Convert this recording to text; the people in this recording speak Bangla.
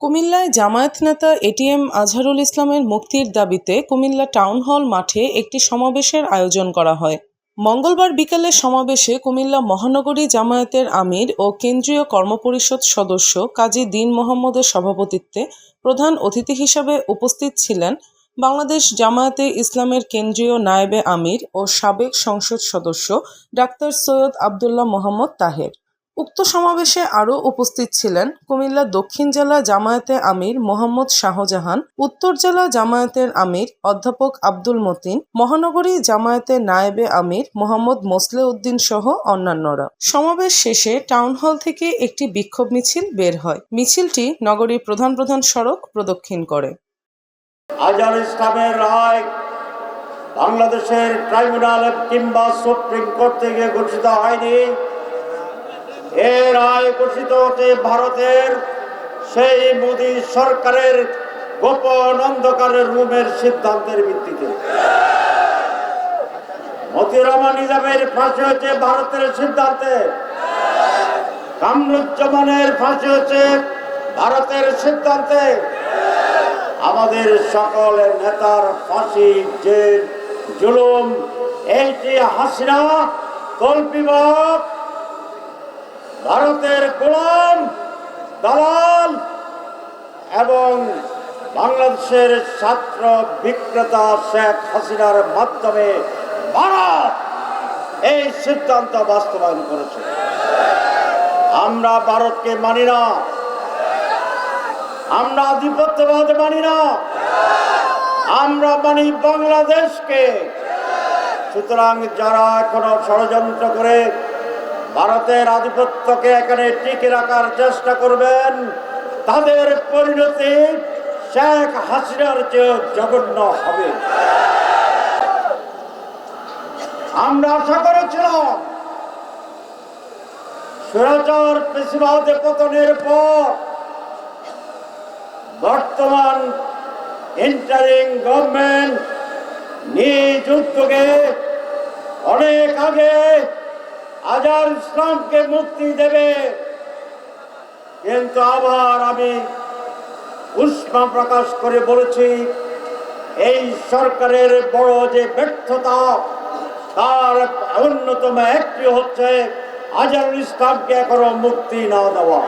কুমিল্লায় জামায়াত নেতা এটিএম আজহারুল ইসলামের মুক্তির দাবিতে কুমিল্লা টাউন হল মাঠে একটি সমাবেশের আয়োজন করা হয়। মঙ্গলবার বিকেলে সমাবেশে কুমিল্লা মহানগরী জামায়াতের আমির ও কেন্দ্রীয় কর্মপরিষদ সদস্য কাজী দীন মোহাম্মদের সভাপতিত্বে প্রধান অতিথি হিসাবে উপস্থিত ছিলেন বাংলাদেশ জামায়াতে ইসলামের কেন্দ্রীয় নায়েবে আমির ও সাবেক সংসদ সদস্য ডাক্তার সৈয়দ আবদুল্লাহ মোহাম্মদ তাহের। উক্ত সমাবেশে আরও উপস্থিত ছিলেন কুমিল্লা দক্ষিণ জেলা জামায়াতে আমির মোহাম্মদ শাহজাহান, উত্তর জেলা জামায়াতের আমির অধ্যাপক আব্দুল মতিন, মহানগরী জামায়াতের নায়েবে আমির মোহাম্মদ মোসলে উদ্দিন সহ অন্যান্যরা। সমাবেশ শেষে টাউন হল থেকে একটি বিক্ষোভ মিছিল বের হয়। মিছিলটি নগরীর প্রধান প্রধান সড়ক প্রদক্ষিণ করে। রায় বাংলাদেশের ট্রাইব্যুনাল কিংবা সুপ্রিম কোর্ট থেকে ঘোষিত হয়নি। এ রায় ঘোষিত হতে ভারতের সেই মোদী সরকারের গোপন অন্ধকারের রুমের সিদ্ধান্তের ভিত্তিতে। নিজামের ফাঁসি হচ্ছে ভারতের সিদ্ধান্তে। কামরুজ্জামানের ফাঁসি হচ্ছে ভারতের সিদ্ধান্তে। আমাদের সকলের নেতার ফাঁসি জেল জুলুম, এইটি হাসিনা কল্পিবাদ ভারতের গোলাম, দালাল এবং বাংলাদেশের ছাত্র বিক্রেতা শেখ হাসিনার মাধ্যমে ভারত এই সিদ্ধান্ত বাস্তবায়ন করেছে। আমরা ভারতকে মানি না। আমরা আধিপত্যবাদ মানি না। আমরা মানি বাংলাদেশকে। সুতরাং যারা এখনও ষড়যন্ত্র করে ভারতের আধিপত্যকে এখানে টিকে রাখার চেষ্টা করবেন। তাদের পরিণতি শেখ হাসিনার চেয়ে জঘন্য হবে। আমরা আশা করেছিলাম সুরাচার পেশিবাদে পতনের পর বর্তমান ইন্টারিং গভর্নমেন্ট নিজ উদ্যোগে অনেক আগে আজার ইসলামকে মুক্তি দেবে। কিন্তু আবার আমি উষ্মা প্রকাশ করে বলেছি, এই সরকারের বড় যে ব্যর্থতা, তার অন্যতম একটি হচ্ছে আজারুল ইসলামকে এখনও মুক্তি না দেওয়া।